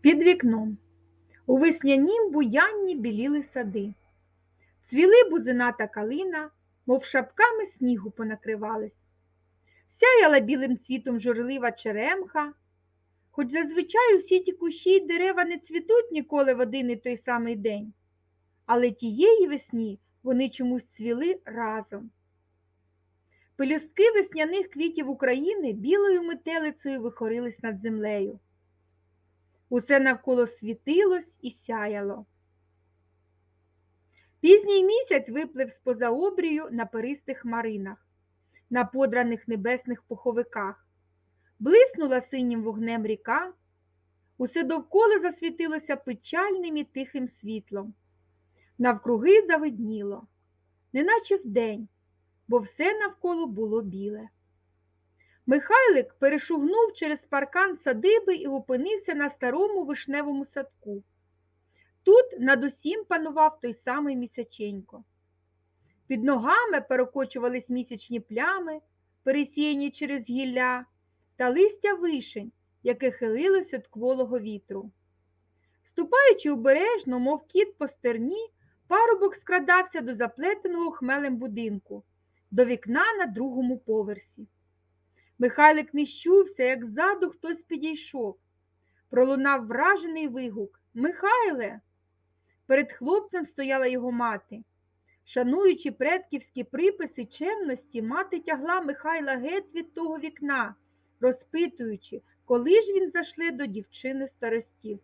Під вікном. У веснянім буянні біліли сади. Цвіли бузина та калина, мов шапками снігу понакривались. Сяяла білим цвітом журлива черемха, хоч зазвичай усі ті кущі й дерева не цвітуть ніколи в один і той самий день, але тієї весні вони чомусь цвіли разом. Пелюстки весняних квітів України білою метелицею вихорились над землею. Усе навколо світилось і сяяло. Пізній місяць виплив з-поза обрію на перистих маринах, на подраних небесних пуховиках. Блиснула синім вогнем ріка, усе довкола засвітилося печальним і тихим світлом. Навкруги завидніло, неначе вдень, бо все навколо було біле. Михайлик перешугнув через паркан садиби і опинився на старому вишневому садку. Тут над усім панував той самий місяченько. Під ногами перекочувались місячні плями, пересіяні через гілля, та листя вишень, яке хилилось від кволого вітру. Ступаючи обережно, мов кіт по стерні, парубок скрадався до заплетеного хмелем будинку, до вікна на другому поверсі. Михайлик не щувся, як ззаду хтось підійшов. Пролунав вражений вигук Михайле. Перед хлопцем стояла його мати. Шануючи предківські приписи чемності, мати тягла Михайла геть від того вікна, розпитуючи, коли ж він зашле до дівчини старостів.